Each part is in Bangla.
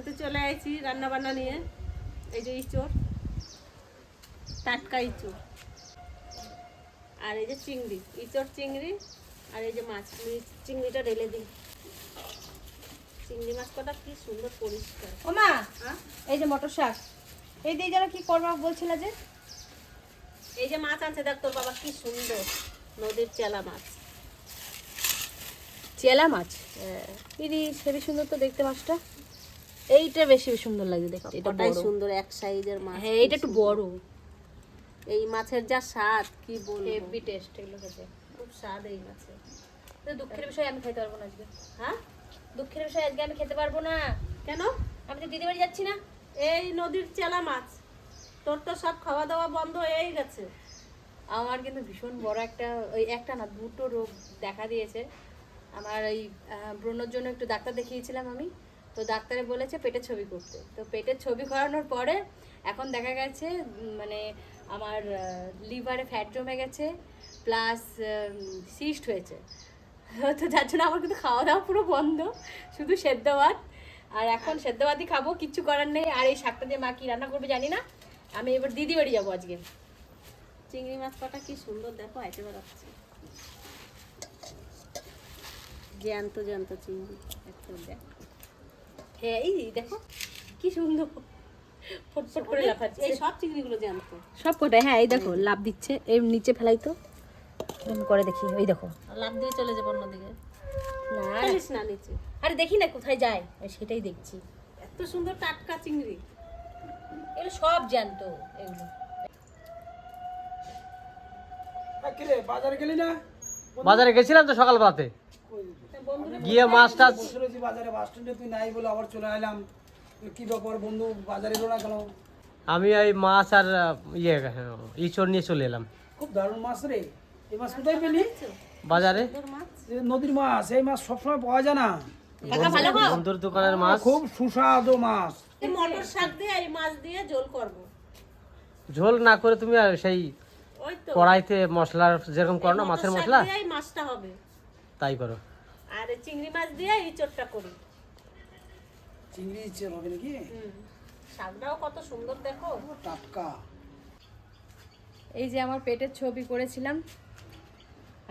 আমি তো চলে আইছি রান্না বান্না নিয়ে। এই যে ইঁচড় টাটকা ইঁচড়। আর এই যে চিংড়ি ইঁচড় চিংড়ি আর এই যে মাছ আমি চিংড়িটা ঢেলে দিই। চিংড়ি মাছ কটা কি সুন্দর পরিষ্কার। ও মা হ্যাঁ? এই যে মটর শাক। এই দিয়ে যেন কি করবা বলছিল যে? এই যে মাছ আনছে দেখ তোর বাবা কি সুন্দর। নদীর চেলা মাছ। চেলা মাছ? হ্যাঁ ইরি সেবি সুন্দর তো দেখতে মাছটা। এইটা বেশি সুন্দর লাগে দেখতে এটা বড়। সুন্দর এক সাইজের মাছ হ্যাঁ এটা একটু বড়। এই মাছের যা স্বাদ কি বলব? হেভি টেস্ট এগুলো খেতে। খুব স্বাদ এই মাছের তো দুঃখের বিষয় আমি খেতে পারব না আজকে। হ্যাঁ? দুঃখের বিষয় আজকে আমি খেতে পারব না। কেন? আমি তো দিদি বাড়ি যাচ্ছি না। এই নদীর চেলা মাছ। তোর তো সব খাওয়া দাওয়া বন্ধ হয়েই গেছে। আমার কিন্তু ভীষণ বড় একটা ওই একটা না দুটো রোগ দেখা দিয়েছে। আমার এই ব্রণর জন্য একটু ডাক্তার দেখিয়েছিলাম আমি। তো ডাক্তারে বলেছে পেটের ছবি করতে। তো পেটের ছবি করানোর পরে এখন দেখা গেছে মানে আমার লিভারে ফ্যাট জমে গেছে, প্লাস সিস্ট হয়েছে। তো যার জন্য আমার কিন্তু খাওয়া দাওয়া পুরো বন্ধ, শুধু সেদ্ধ ভাত। আর এখন সেদ্ধ ভাতই খাব, কিচ্ছু করার নেই। আর এই শাকটা দিয়ে মা কি রান্না করবে জানি না। আমি এবার দিদি বাড়ি যাব আজকে। চিংড়ি মাছ কটা কি সুন্দর, দেখো আইটে বেড়াচ্ছে জ্যান্ত জ্যান্ত চিংড়ি একটু দেখ। হ্যাঁ এই দেখো কি সুন্দর ফটফট করে লাফাচ্ছে। এই সব চিংড়িগুলো জ্যান্ত সব কটা হ্যাঁ এই দেখো লাভ দিচ্ছে। এই নিচে ফেলাই তো। এরকম করে দেখি ওই দেখো। লাভ দিয়ে চলে যাব অন্যদিকে। না ফেলিস না নিচে। আরে দেখি না কোথায় যায়। সেটাই দেখছি। এত সুন্দর টাটকা চিংড়ি। এগুলো সব জানতো এগুলো। বাজারে গেলি না? বাজারে গেছিলাম তো সকালবেলাতে। গিয়ে মাছ টাছ বাজারে বাস স্ট্যান্ডে তুই নাই বলে আবার চলে এলাম কি ব্যাপার বন্ধু বাজারে এলো না কেন আমি ওই মাছ আর ইয়ে ইঁচড় নিয়ে চলে এলাম। খুব দারুণ মাছ রে। এই মাছ কোথায় পেলি? বাজারে। নদীর মাছ এই মাছ সবসময় পাওয়া যায় না। বন্ধুর দোকানের মাছ। খুব সুস্বাদু মাছ। মটর শাক দিয়ে এই মাছ দিয়ে ঝোল করব। ঝোল না করে তুমি আর সেই কড়াইতে মশলার যেরকম করো না মাছের মশলা? এই মাছটা তাই করো। আর এই চিংড়ি মাছ দিয়ে এই চটটা করি। চিংড়ি ইচ্ছে হবে নাকি? হুম শাকটাও কত সুন্দর দেখো। টাটকা। এই যে আমার পেটের ছবি করেছিলাম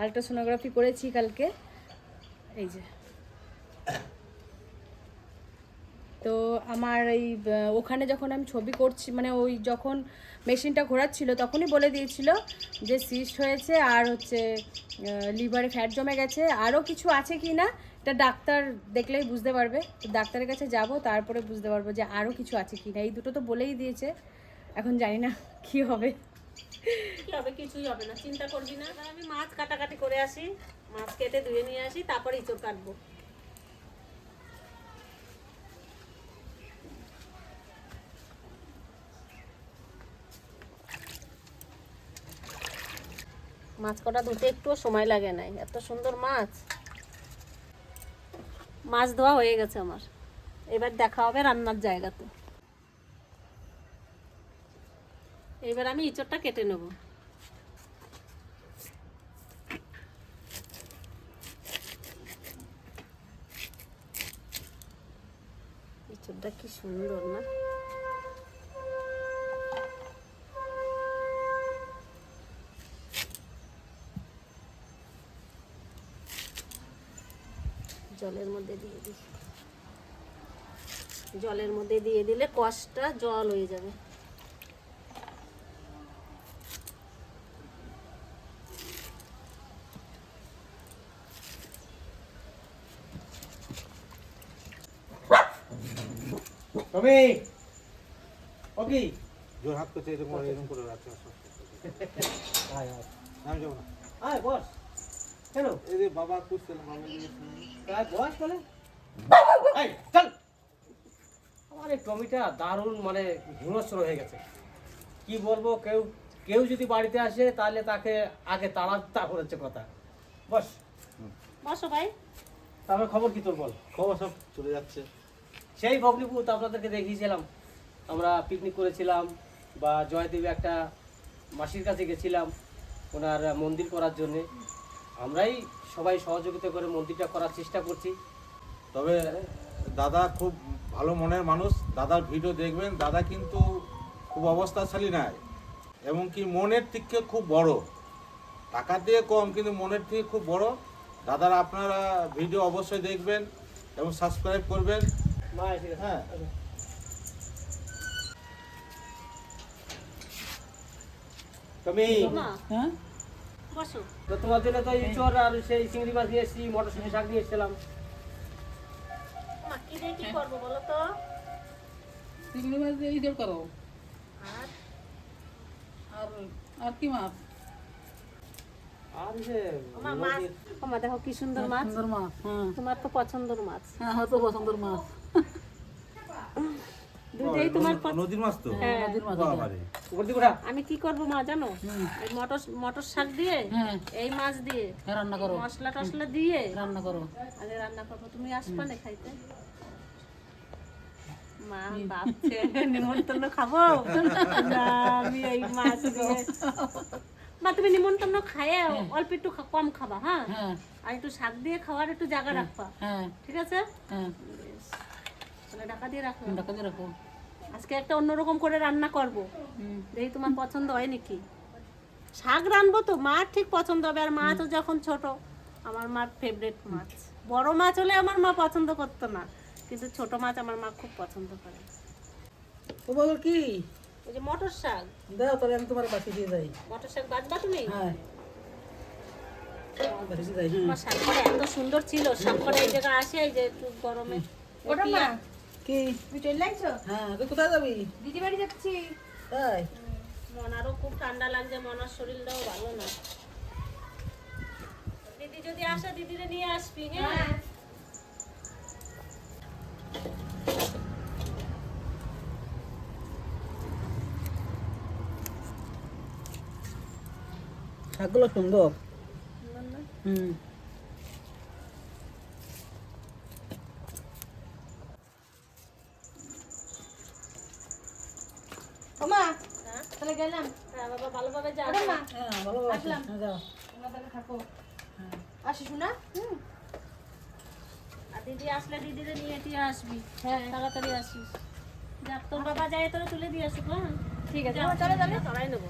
আলট্রাসোনোগ্রাফি করেছি কালকে। এই যে। তো আমার এই ওখানে যখন আমি ছবি করছি মানে ওই যখন মেশিনটা ঘোরাচ্ছিল, তখনই বলে দিয়েছিল যে সিস্ট হয়েছে আর হচ্ছে লিভারে ফ্যাট জমে গেছে। আরও কিছু আছে কি না, এটা ডাক্তার দেখলেই বুঝতে পারবে। ডাক্তারের কাছে যাব, তারপরে বুঝতে পারব যে আরও কিছু আছে কি না। এই দুটো তো বলেই দিয়েছে। এখন জানি না কি হবে, কিছুই হবে না। চিন্তা করবি না। আমি মাছ কাটাকাটি করে আসি, মাছ কেটে ধুয়ে নিয়ে আসি, তারপরে ইঁচড় কাটবো। মাছ কটা ধুতে একটুও সময় লাগে নাই। এত সুন্দর মাছ। মাছ ধোয়া হয়ে গেছে আমার। এবার দেখা হবে রান্নার জায়গাতে। এবার আমি ইঁচড়টা কেটে নেব। ইঁচড়টা কি সুন্দর না? জলের মধ্যে দিয়ে দিই। জলের মধ্যে দিয়ে দিলে কষটা জল হয়ে যাবে। কবি ওকি জোর হাত করছে এরকম করে এরকম করে রাখছে আমি যাব না। আয় বস। কেন? এই যে বাবা খুঁজছিলাম বাবা তাই বস বলে? এই চল। আমার এই টমিটা দারুণ মানে হিংস্র হয়ে গেছে। কি বলব কেউ কেউ যদি বাড়িতে আসে তাহলে তাকে আগে তাড়া তারপর হচ্ছে কথা। বস। বসো ভাই। তারপর খবর কি তোর বল? খবর সব চলে যাচ্ছে। সেই ভগ্নিপুর তো আপনাদেরকে দেখিয়েছিলাম। আমরা পিকনিক করেছিলাম বা জয়দেবী একটা মাসির কাছে গেছিলাম ওনার মন্দির করার জন্যে। আমরাই সবাই সহযোগিতা করে মন্দিরটা করার চেষ্টা করছি। তবে দাদা খুব ভালো মনের মানুষ। দাদার ভিডিও দেখবেন দাদা কিন্তু খুব অবস্থাশালী নয় এবং কি মনের থেকে খুব বড়। টাকা দিয়ে কম কিন্তু মনের থেকে খুব বড়। দাদার আপনারা ভিডিও অবশ্যই দেখবেন এবং সাবস্ক্রাইব করবেন। হ্যাঁ। তুমি হ্যাঁ? বসো। তো তোমার জন্য তো ইঁচড় আর সেই চিংড়ি মাছ নিয়ে এসেছি মটরশুঁটি শাক নিয়ে এসেছিলাম। কি দিয়ে কি করব বলো তো? চিংড়ি মাছ দিয়ে করো। আর? আর আর কি মাছ? দেখো কি সুন্দর মাছ। সুন্দর মাছ হ্যাঁ। তোমার তো পছন্দের মাছ। হ্যাঁ হয়তো পছন্দের মাছ। দুইটাই তোমার নদীর মাছ তো? হ্যাঁ। নদীর মাছ উপর দিকে ওঠা। আমি কি করব মা জানো? এই মটর মটর শাক দিয়ে হ্যাঁ। এই মাছ দিয়ে হ্যাঁ, রান্না করো। মশলা টসলা দিয়ে রান্না করো। আগে রান্না করব। তুমি আসবা না খাইতে? মা ভাবছে নিমন্ত্রণ খাব? না আমি এই মাছ দিয়ে। মা তুমি নিমন্ত্রণ খাইয়ে অল্প একটু কম খাবা হ্যাঁ? হ্যাঁ। আর একটু শাক দিয়ে খাওয়ার একটু জায়গা রাখবা। হ্যাঁ। ঠিক আছে? হ্যাঁ। তাহলে ঢাকা দিয়ে রাখো। ঢাকা দিয়ে রাখো। আজকে একটা অন্যরকম করে রান্না করব। দেখি তোমার পছন্দ হয় নাকি? শাক রানবো তো মার ঠিক পছন্দ হবে। আর মাছও যখন ছোট আমার মার ফেভারিট মাছ। বড় মাছ হলে আমার মা পছন্দ করতো না কিন্তু ছোট মাছ আমার মা খুব পছন্দ করে। ও বলো কি? ওই যে মটর শাক। দাও তাহলে আমি তোমার বাকি দিয়ে যাই। মটর শাক বাজবা তুমি? হ্যাঁ। শাক এত সুন্দর ছিল শাক করা এই জায়গায় আসে এই যে একটু গরমে। ওটা মা? কি? তুই চলে লাগছো হ্যাঁ তুই কোথায় যাবি? দিদি বাড়ি যাচ্ছি। তাই? মনারও খুব ঠান্ডা লাগছে মনার শরীরটাও ভালো না। দিদি যদি আসে দিদিরে নিয়ে আসবি হ্যাঁ? শাকগুলো সুন্দর। হুম। ও হ্যাঁ? তাহলে গেলাম। হ্যাঁ বাবা ভালোভাবে যাও মা হ্যাঁ আসলাম। হ্যাঁ যাও। তোমরা তাহলে থাকো। আসি শোনা? আর দিদি আসলে দিদিরে নিয়ে টিয়ে আসবি। হ্যাঁ। তাড়াতাড়ি আসিস। যাক তোর বাবা যায় তোরা তুলে দিয়ে আসুক হ্যাঁ? ঠিক আছে। যা, চলো তাহলে তাড়াই নেব।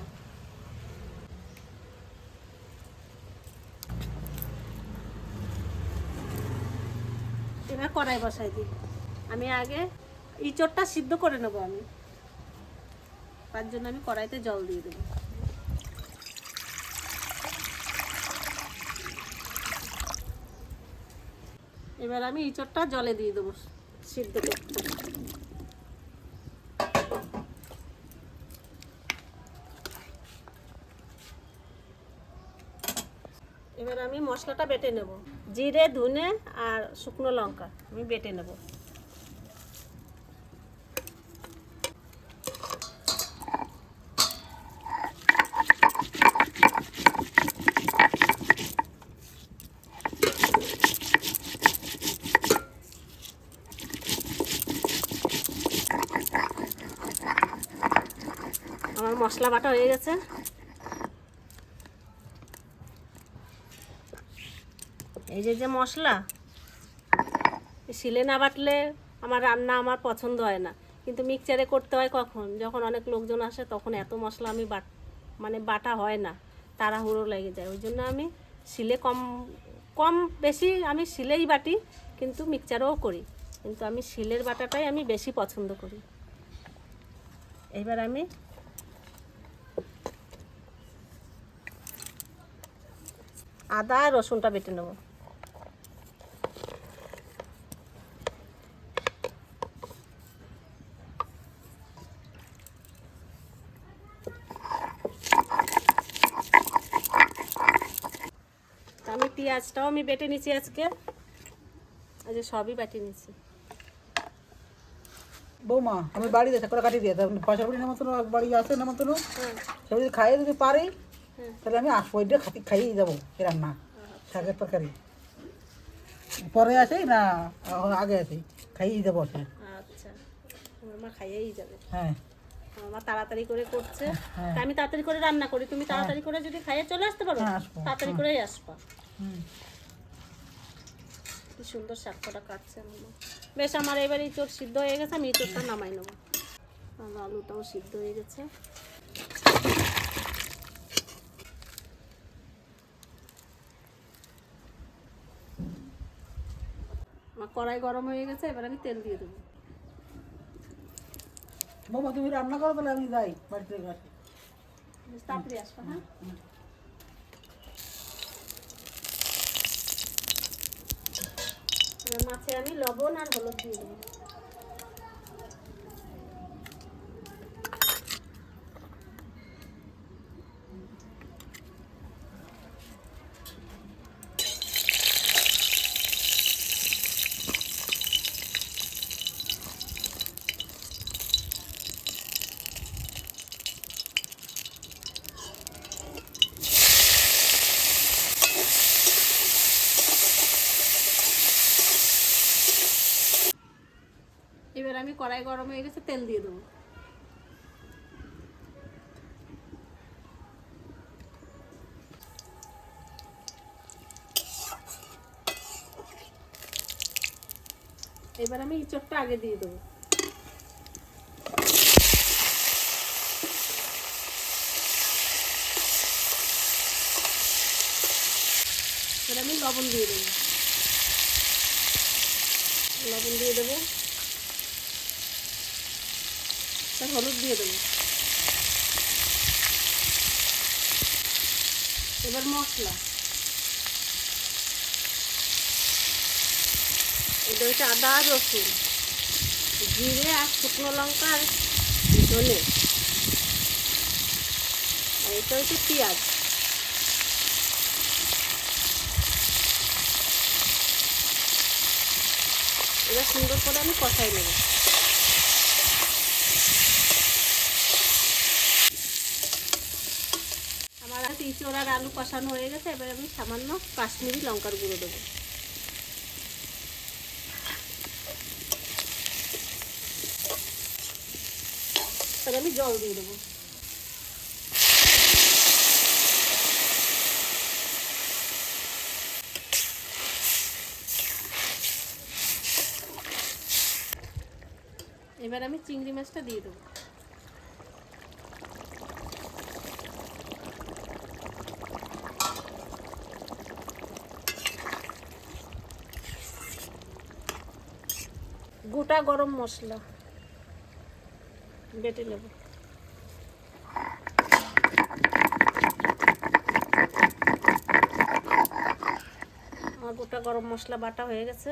এবার কড়াই বসাই দিই। আমি আগে ইঁচড়টা সিদ্ধ করে নেব আমি। তার জন্য আমি কড়াইতে জল দিয়ে দেবো। এবার আমি ইঁচড়টা জলে দিয়ে দেবো সিদ্ধ করতে। এবার আমি মশলাটা বেটে নেব। জিরে, ধুনে আর শুকনো লঙ্কা আমি বেটে নেব আমার মশলা বাটা হয়ে গেছে। এই যে যে মশলা। শিলে না বাটলে আমার রান্না আমার পছন্দ হয় না। কিন্তু মিক্সচারে করতে হয় কখন? যখন অনেক লোকজন আসে তখন এত মশলা আমি বাট মানে বাটা হয় না। তাড়াহুড়ো লেগে যায়। ওই জন্য আমি শিলে কম কম বেশি আমি শিলেই বাটি কিন্তু মিক্সচারেও করি। কিন্তু আমি শিলের বাটাটাই আমি বেশি পছন্দ করি। এইবার আমি আদা আর রসুনটা বেটে নেব। আমি পেঁয়াজটাও আমি বেটে নিচ্ছি আজকে। আজ সবই বেটে নিচ্ছি বৌমা আমি বাড়ি দিয়ে করে কাটিয়ে দিয়ে পয়সা বাড়ি নেমন্তন্ন বাড়ি আসে নেমন্তন্ন সে যদি খাইয়ে যদি পারি। তাহলে আমি আসব এটা খাতি খাইয়েই যাব এই রান্না। শাকের তরকারি। পরে আসি না আগে আসি খাইয়েই যাব আচ্ছা আমার মা খাইয়েই যাবে। হ্যাঁ। আমার তাড়াতাড়ি করে করছে। হ্যাঁ। আমি তাড়াতাড়ি করে রান্না করি তুমি তাড়াতাড়ি করে যদি খাইয়ে চলে আসতে পারো হ্যাঁ, তাড়াতাড়ি করেই আসবা। কি সুন্দর শাকটা কাটছে আমার বেশ আমার এবার ইঁচড় সিদ্ধ হয়ে গেছে আমি ইঁচড়টা নামাই নেব। আমার আলুটাও সিদ্ধ হয়ে গেছে। আমার কড়াই গরম হয়ে গেছে এবার আমি তেল দিয়ে দেবো। বাবা তুমি রান্না করো তাহলে আমি যাই বাড়িতে আসি তাড়াতাড়ি আসব হ্যাঁ? মাছে আমি লবণ আর হলুদ দিয়ে দেবো এবার আমি কড়াই গরম হয়ে গেছে, তেল দিয়ে দেবো। এবার আমি ইঁচড়টা আগে দিয়ে দেবো। এবার আমি লবণ দিয়ে দেবো। লবণ দিয়ে দেবো। তার হলুদ দিয়ে দেবো। এবার মশলা। এটা হচ্ছে আদা, রসুন। জিরে আর শুকনো লঙ্কা আর ধনে। আর এটা হচ্ছে পেঁয়াজ। এবার সুন্দর করে আমি কষাই নেব। আমার আর ইঁচড় আর আলু কষানো হয়ে গেছে, এবার আমি সামান্য কাশ্মীরি লঙ্কার গুঁড়ো দেবো। তাহলে আমি জল দিয়ে দেবো। এবার আমি চিংড়ি মাছটা দিয়ে দেবো। গোটা গরম মশলা। বেটে নেব। আমার গোটা গরম মশলা বাটা হয়ে গেছে।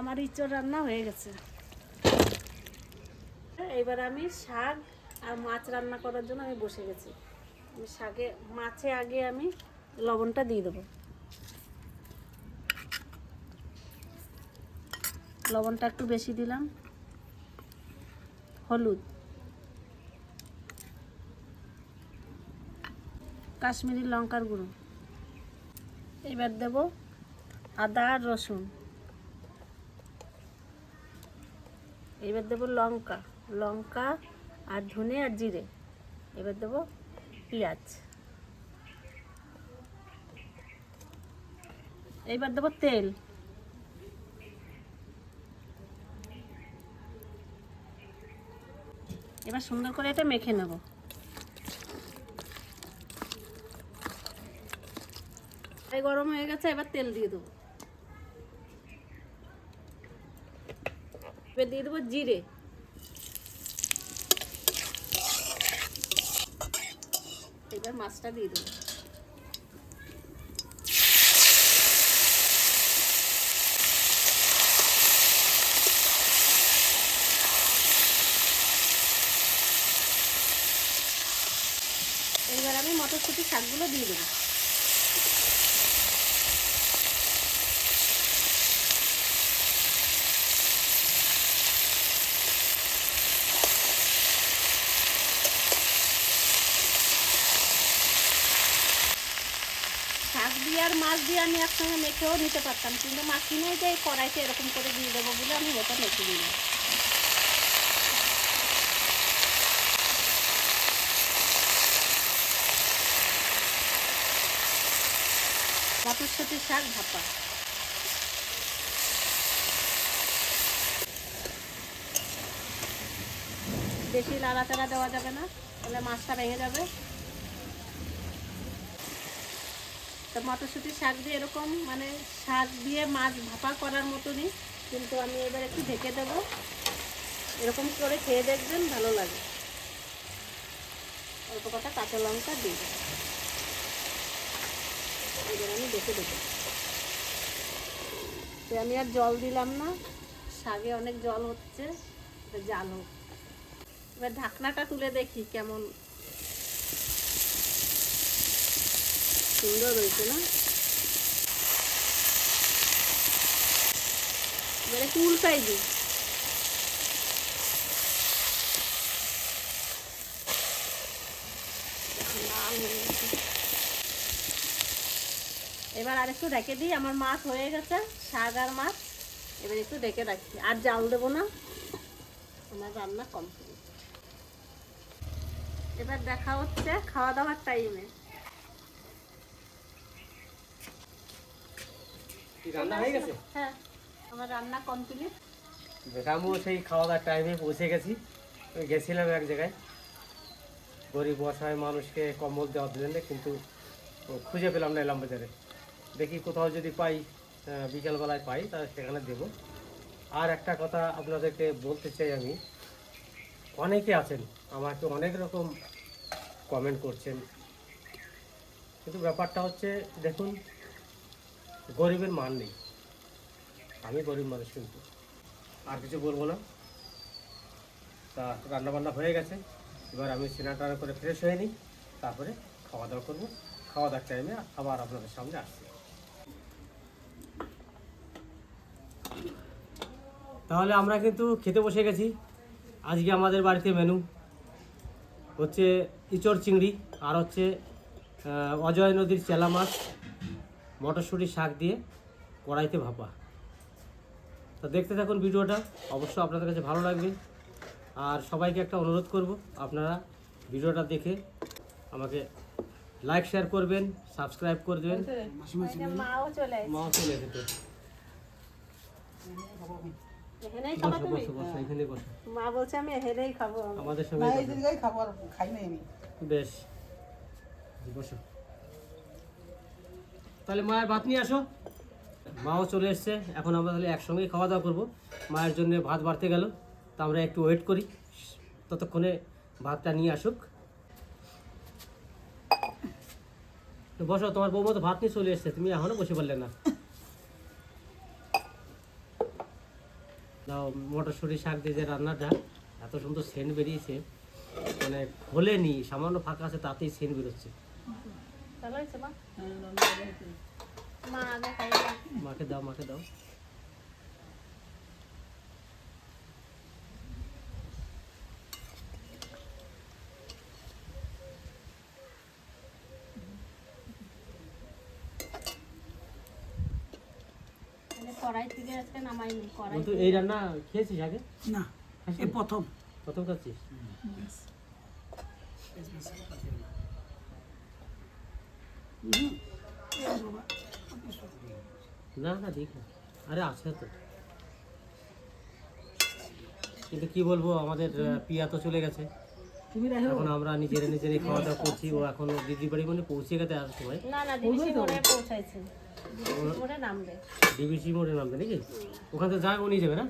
আমার ইঁচড় রান্না হয়ে গেছে। এবার আমি শাক আর মাছ রান্না করার জন্য আমি বসে গেছি। আমি শাকে, মাছে আগে আমি লবণটা দিয়ে দেবো। লবণটা একটু বেশি দিলাম। হলুদ। কাশ্মীরি লঙ্কার গুঁড়ো। এবার দেব আদা আর রসুন। এবার দেবো লঙ্কা লঙ্কা আর ধনে আর জিরে। এবার দেবো পেঁয়াজ। এইবার দেবো তেল। এবার সুন্দর করে এটা মেখে নেব। গরম হয়ে গেছে, এবার তেল দিয়ে দেবো। এবার দিয়ে দেবো জিরে। এবার মাছটা দিয়ে দেবো এবার আমি মটরশুঁটি শাকগুলো দিয়ে দেবো আর মাছ দিয়ে আমি একসঙ্গে মেখেও নিতে পারতাম, কিন্তু মাখিয়ে যে এই কড়াইতে এরকম করে দিয়ে দেবো বলে আমি ওটা মেখে দিলাম। মটরশুঁটি শাক ভাপা। বেশি নাড়াচাড়া দেওয়া যাবে না, তাহলে মাছটা ভেঙে যাবে তো মটরশুঁটি শাক দিয়ে এরকম মানে শাক দিয়ে মাছ ভাপা করার মতনই, কিন্তু আমি এবার একটু ঢেকে দেবো। এরকম করে খেয়ে দেখবেন, ভালো লাগে। অল্প কটা কাঁচা লঙ্কা দেবো। এবার আমি দেখে দেবো। তো আমি আর জল দিলাম না, শাকে অনেক জল হচ্ছে জাল হোক। এবার ঢাকনাটা তুলে দেখি কেমন সুন্দর হয়েছে না? এবার একটু উল্টাই দিই। এবার আর একটু ঢেকে দিই, আমার মাছ হয়ে গেছে শাক আর মাছ। এবার একটু ঢেকে রাখি আর জাল দেবো না, আমার রান্না কমপ্লিট। এবার দেখা হচ্ছে খাওয়া দাওয়ার টাইমে রান্না হয়ে গেছে? হ্যাঁ আমার রান্না কমপ্লিট আমিও সেই খাওয়া দাওয়ার টাইমে পৌঁছে গেছি। গেছিলাম এক জায়গায়। গরিব অসহায় মানুষকে কম্বল দেওয়ার জন্য কিন্তু খুঁজে পেলাম না এলাম বাজারে দেখি কোথাও যদি পাই বিকেলবেলায় পাই তাহলে সেখানে দেবো। আর একটা কথা আপনাদেরকে বলতে চাই আমি। অনেকে আছেন আমাকে অনেক রকম কমেন্ট করছেন। কিন্তু ব্যাপারটা হচ্ছে দেখুন গরিবের মান নেই। আমি গরিব মানুষ কিন্তু। আর কিছু বলব না। তা রান্না বান্না হয়ে গেছে। এবার আমি স্নান টানা করে ফ্রেশ হয়ে নিই। তারপরে খাওয়া দাওয়া করব। খাওয়া দাওয়ার টাইমে আবার আপনাদের সামনে আসছি। তাহলে আমরা কিন্তু খেতে বসে গেছি। আজকে আমাদের বাড়িতে মেনু হচ্ছে ইচড় চিংড়ি আর হচ্ছে অজয় নদীর চেলা মাছ। মটরশুঁটি শাক দিয়ে কড়াইতে ভাপা। তো দেখতে থাকুন ভিডিওটা অবশ্য আপনাদের কাছে ভালো লাগবে। আর সবাইকে একটা অনুরোধ করব আপনারা ভিডিওটা দেখে আমাকে লাইক শেয়ার করবেন সাবস্ক্রাইব করবেন। মাও চলে এসেছে। আমাদের সঙ্গে বেশ বসো। তাহলে মায়ের ভাত নিয়ে আসো। মাও চলে এসছে। এখন আমরা তাহলে একসঙ্গেই খাওয়া দাওয়া করব। মায়ের জন্য ভাত বাড়তে গেল। তা আমরা একটু ওয়েট করি। ততক্ষণে ভাতটা নিয়ে আসুক। বসো, তোমার বৌমা তো ভাত নিয়ে চলে এসছে। তুমি এখনও বসে পারলে না। দাও, মটরশুঁটি, শাক দিয়ে যে রান্নাটা, এত সুন্দর সেন্ট বেরিয়েছে। মানে খোলেনি, সামান্য ফাঁকা আছে, তাতেই সেন্ট বেরোচ্ছে। ভালো হয়েছে মা মা আগে খাই মাকে দাও মাকে দাও। কড়াই থেকে আজকে নামাইনি কড়াই এই রান্না খেয়েছিস আগে? না এই প্রথম। প্রথম খাচ্ছিস? না না ঠিক না। আরে আছে তো। কিন্তু কি বলব আমাদের পিয়া তো চলে গেছে। তুমি এখন আমরা নিজেরা নিজেরাই খাওয়া দাওয়া করছি। ও এখন দিদি বাড়ি মানে পৌঁছে গেছে আর সময় না না ডিবিসি মোড়ে পৌঁছাইছে। মোড়ে নামবে। ডিবিসি মোড়ে নামবে নাকি? ওখান থেকে যায় ও নিয়ে যাবে না?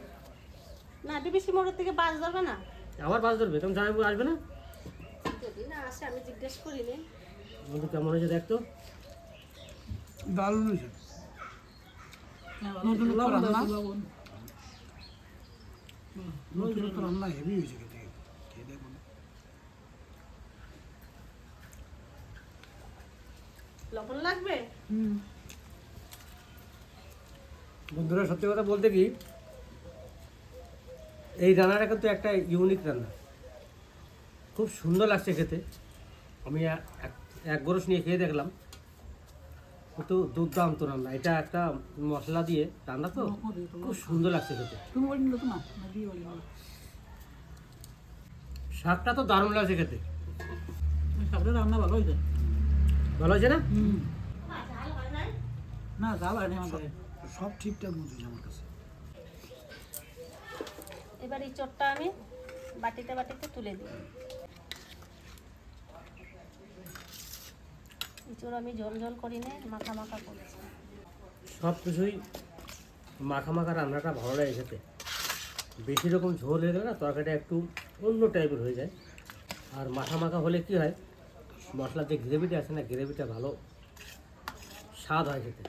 না ডিবিসি মোড়ের থেকে বাস ধরবে না। আবার বাস ধরবে? তখন জামাইবু আসবে না? যদি না আসে আমি জিজ্ঞেস করিনি। বন্ধু কেমন হয়েছে দেখতো দারুণ হয়েছে। নতুন রান্না? নতুন রান্না হেভি হয়েছে খেতে খেয়ে লবণ লাগবে? বন্ধুরা সত্যি কথা বলতে কি এই রান্নাটা কিন্তু একটা ইউনিক রান্না। খুব সুন্দর লাগছে খেতে। আমি এক এক গরস নিয়ে খেয়ে দেখলাম। কিন্তু দুর্দান্ত রান্না। এটা একটা মশলা দিয়ে রান্না তো? খুব সুন্দর লাগছে খেতে। তো শাকটা তো দারুণ লাগছে খেতে। সাবরে রান্না ভালো হয়েছে। ভালো হয়েছে না? না ঝাল হয়নি আমাদের। সব ঠিকঠাক মতো হয়েছে আমার কাছে। এবার এই চটটা আমি বাটিতে বাটিতে তুলে দিই। ইঁচড় আমি ঝোল ঝোল করি নে মাখা মাখা করছি। সব কিছুই মাখা মাখা রান্নাটা ভালো লাগে খেতে। বেশি রকম ঝোল হয়ে গেলে না তরকারিটা একটু অন্য টাইপের হয়ে যায়। আর মাখা মাখা হলে কি হয় মশলার যে গ্রেভিটা আছে না গ্রেভিটা ভালো স্বাদ হয় খেতে।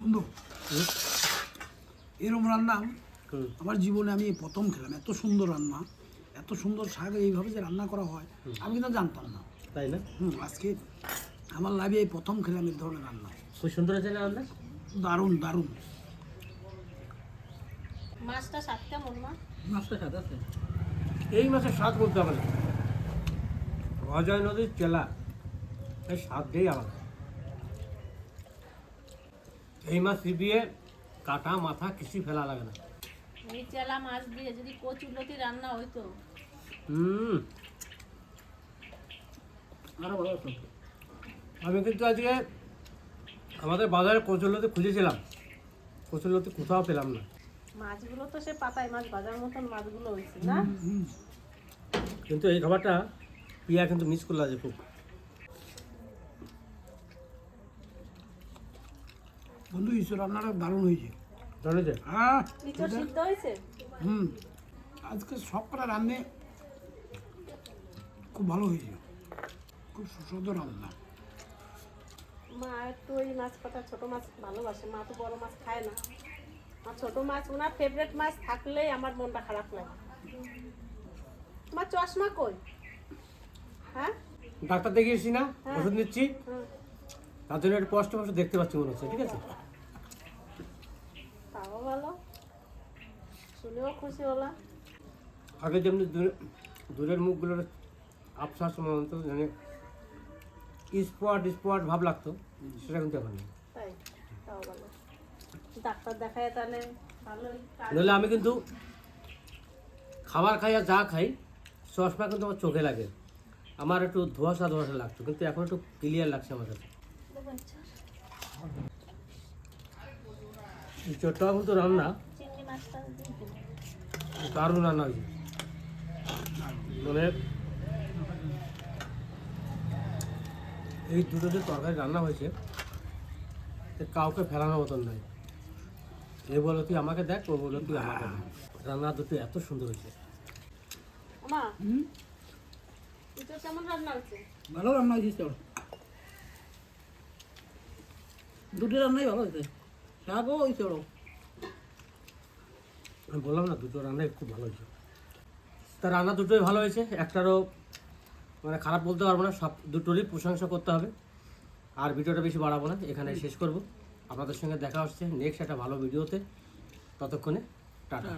বন্ধু? এরম রান্না আমার জীবনে আমি এই প্রথম খেলাম এত সুন্দর রান্না এত সুন্দর শাক এইভাবে যে রান্না করা হয় আমি কিন্তু জানতাম না। তাই না? হুম আজকে আমার লাইফে এই প্রথম খেলাম এই ধরনের রান্না। খুব সুন্দর হয়েছে না রান্না? দারুণ দারুণ। মাছটা সাত কেমন মা? মাছটা স্বাদ আছে। এই মাছের স্বাদ বলতে হবে না। অজয় নদীর চেলা এই স্বাদটাই আলাদা। এই মাছ চিবিয়ে কাটা মাথা কিছুই ফেলা লাগে না। এই চেলা মাছ দিয়ে যদি কচুলতি রান্না হইতো। হুম। আরও ভালো হতো। আমি কিন্তু আজকে আমাদের বাজারে কচুরলতি খুঁজেছিলাম। কচুরলতি কোথাও পেলাম না। মাছগুলো তো সে পাতায় মাছ ভাজার মতন মাছগুলো হয়েছে না? কিন্তু এই খাবারটা পিয়া কিন্তু মিস করল আজ খুব। বন্ধু ঈশ্বর রান্নাটা দারুণ হয়েছে। হ্যাঁ সিদ্ধ হয়েছে? হুম আজকে সব কটা রান্নে খুব ভালো হয়েছে। খুব সুস্বাদু রান্না। মা একটু ওই মাছ পাতা ছোট মাছ ভালোবাসে। মা তো বড় মাছ খায় না। আর ছোট মাছ ওনার ফেভারেট মাছ থাকলেই আমার মনটা খারাপ লাগে। তোমার চশমা কই? হ্যাঁ? ডাক্তার দেখিয়েছি না হ্যাঁ। ওষুধ নিচ্ছি। হুম তার জন্য একটু কষ্ট কষ্ট দেখতে পাচ্ছি মনে হচ্ছে ঠিক আছে তাও ভালো শুনেও খুশি হলাম। আগে যেমনি দূরে- দূরের মুখগুলোর আফসাস মনে হতো মানে স্পট স্পট ভাব লাগতো সেটা কিন্তু এখন নেই। তাই তাও ভালো। ডাক্তার দেখায় তাহলে ভালোই। নইলে আমি কিন্তু খাবার খাই আর যা খাই চশমা কিন্তু আমার চোখে লাগে। আমার একটু ধোয়াশা ধোয়াশা লাগতো কিন্তু এখন একটু ক্লিয়ার লাগছে আমার কাছে। এই চটটাও কিন্তু রান্না চিংড়ি মাছটা দিয়ে দিন। দারুণ রান্না হয়েছে। মানে এই দুটো যে তরকারি রান্না হয়েছে এ কাউকে ফেলানোর মতন নয়। এ বলো তুই আমাকে দেখ ও বলো তুই আমাকে দেখ। রান্না দুটো এত সুন্দর হয়েছে। মা এটা কেমন রান্না হচ্ছে ভালো রান্না হয়েছে চল। দুটো রান্নাই ভালো হয়েছে। শাকও ওই চলো। আমি বললাম না, দুটো রান্নাই খুব ভালো হয়েছে। তা রান্না দুটোই ভালো হয়েছে, একটারও মানে খারাপ বলতে পারব না, সব দুটোরই প্রশংসা করতে হবে। আর ভিডিওটা বেশি বাড়াবো না এখানে শেষ করব। আপনাদের সঙ্গে দেখা হচ্ছে নেক্সট একটা ভালো ভিডিওতে। ততক্ষণে টাটা।